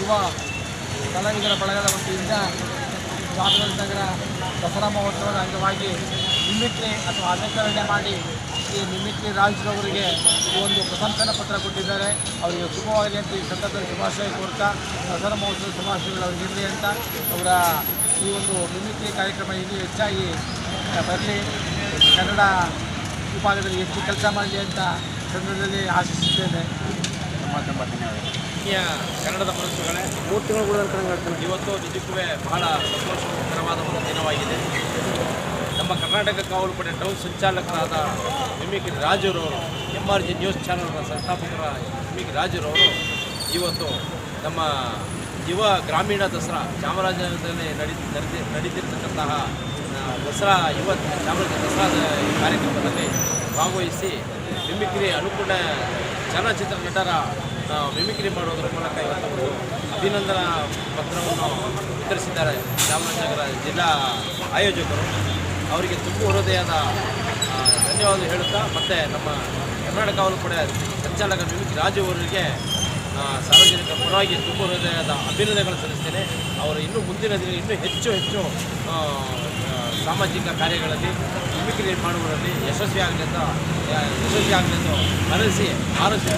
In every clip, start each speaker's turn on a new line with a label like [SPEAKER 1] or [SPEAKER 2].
[SPEAKER 1] ಯುವ ಕಲಾವಿದರ ಬಳಗದ ವತಿಯಿಂದ ಚಾಮರಾಜನಗರ ದಸರಾ ಮಹೋತ್ಸವದ ಅಂಗವಾಗಿ ಮಿಮಿಕ್ರಿ ಅಥವಾ ಅನುಕರಣೆ ಮಾಡಿ ಈ ಮಿಮಿಕ್ರಿ ರಾಜ್ರವರಿಗೆ ಒಂದು ಪ್ರಶಂಸನ ಪತ್ರ ಕೊಟ್ಟಿದ್ದಾರೆ. ಅವರಿಗೆ ಶುಭವಾಗಲಿ ಅಂತ ಈ ಸಂದರ್ಭದಲ್ಲಿ ಶುಭಾಶಯ ಕೋರ್ತಾ ದಸರಾ ಮಹೋತ್ಸವದ ಶುಭಾಶಯಗಳು ಅವ್ರಿಗೆ ಇರಲಿ ಅಂತ ಅವರ ಈ ಒಂದು ಮಿಮಿಕ್ರಿ ಕಾರ್ಯಕ್ರಮ ಇಲ್ಲಿ ಹೆಚ್ಚಾಗಿ ಬರಲಿ. ಕನ್ನಡ ವಿಭಾಗದಲ್ಲಿ ಹೆಚ್ಚು ಕೆಲಸ ಮಾಡಲಿ ಅಂತ ಸಂದರ್ಭದಲ್ಲಿ ಆಶಿಸುತ್ತೇನೆ. ತುಂಬ
[SPEAKER 2] ಆತ್ಮೀಯ ಕನ್ನಡದ ಮನಸ್ಸುಗಳೇ.
[SPEAKER 1] ಮೂರು ತಿಂಗಳು ಕೂಡ
[SPEAKER 2] ಇವತ್ತು ನಿಜಕ್ಕೂ ಬಹಳ ಸಂತೋಷಕರವಾದ ಒಂದು ದಿನವಾಗಿದೆ. ನಮ್ಮ ಕರ್ನಾಟಕ ಕಾವಲು ಪಡೆ ಟೌನ್ ಸಂಚಾಲಕರಾದ ಮಿಮಿಕ್ರಿ ರಾಜರು ಎಂ ಆರ್ ಜಿ ನ್ಯೂಸ್ ಚಾನಲ್ನ ಸಂಸ್ಥಾಪಕರ ಮಿಮಿಕ್ರಿ ರಾಜರವರು ಇವತ್ತು ನಮ್ಮ ಯುವ ಗ್ರಾಮೀಣ ದಸರಾ ಚಾಮರಾಜನಗರದಲ್ಲಿ ನಡಿ ನಡೆದಿ ನಡೀತಿರ್ತಕ್ಕಂತಹ ದಸರಾ ಯುವ ಚಾಮರಾಜ ದಸರಾದ ಕಾರ್ಯಕ್ರಮದಲ್ಲಿ ಭಾಗವಹಿಸಿ ಮಿಮಿಕ್ರಿ ಅನುಕೂಲ ಚಲನಚಿತ್ರ ನಟರ ಮಿಮಿಕ್ರಿ ಮಾಡೋದರ ಮೂಲಕ ಇವತ್ತು ಅಭಿನಂದನಾ ಪತ್ರವನ್ನು ವಿತರಿಸಿದ್ದಾರೆ ಚಾಮರಾಜನಗರ ಜಿಲ್ಲಾ ಆಯೋಜಕರು. ಅವರಿಗೆ ತುಂಬ ಹೃದಯದ ಧನ್ಯವಾದ ಹೇಳುತ್ತಾ, ಮತ್ತು ನಮ್ಮ ಕರ್ನಾಟಕ ಕೂಡ ಸಂಚಾಲಕ ಮಿಮಿಕ್ರಿ ರಾಜು ಅವರಿಗೆ ಸಾರ್ವಜನಿಕ ಪರವಾಗಿ ತುಂಬ ಹೃದಯದ ಅಭಿನಂದನೆಗಳು ಸಲ್ಲಿಸ್ತೇನೆ. ಅವರು ಇನ್ನೂ ಮುಂದಿನ ದಿನ ಇನ್ನೂ ಹೆಚ್ಚು ಹೆಚ್ಚು ಸಾಮಾಜಿಕ ಕಾರ್ಯಗಳಲ್ಲಿ ಮಿಮಿಕ್ರಿ ಮಾಡುವುದರಲ್ಲಿ ಯಶಸ್ವಿ ಆಗಲಿ ಅಂತ ಯಶಸ್ವಿ ಆಗಲಿ ಎಂದು ಮನಸ್ಸಿ ಆರೈಸಿ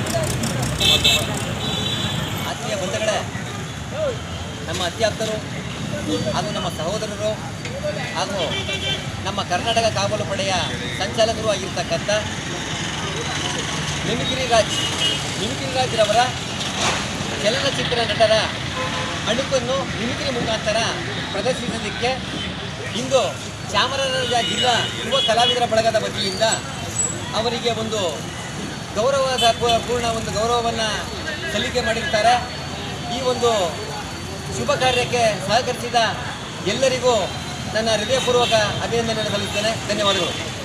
[SPEAKER 3] ನಮ್ಮ ಅತ್ಯಾಪ್ತರು ಹಾಗೂ ನಮ್ಮ ಸಹೋದರರು, ಹಾಗೂ ನಮ್ಮ ಕರ್ನಾಟಕ ಕಾವಲು ಪಡೆಯ ಸಂಚಾಲಕರು ಆಗಿರ್ತಕ್ಕಂಥ ಮಿಮಿಕ್ರಿ ರಾಜ್, ಮಿಮಿಕ್ರಿ ರಾಜ್ರವರ ಚಲನಚಿತ್ರ ನಟರ ಅಣುಕನ್ನು ಮಿಮಿಕ್ರಿ ಮುಖಾಂತರ ಪ್ರದರ್ಶಿಸಲಿಕ್ಕೆ ಇಂದು ಚಾಮರಾಜ ಜಿಲ್ಲಾ ಯುವ ಕಲಾವಿದರ ಬಳಗದ ವತಿಯಿಂದ ಅವರಿಗೆ ಒಂದು ಗೌರವದ ಪೂರ್ಣ ಒಂದು ಗೌರವವನ್ನು ಸಲ್ಲಿಕೆ ಮಾಡಿರ್ತಾರೆ. ಈ ಒಂದು ಶುಭ ಕಾರ್ಯಕ್ಕೆ ಸಹಕರಿಸಿದ ಎಲ್ಲರಿಗೂ ನನ್ನ ಹೃದಯಪೂರ್ವಕ ಅಭಿನಂದನೆ ಸಲ್ಲಿಸುತ್ತೇನೆ. ಧನ್ಯವಾದಗಳು.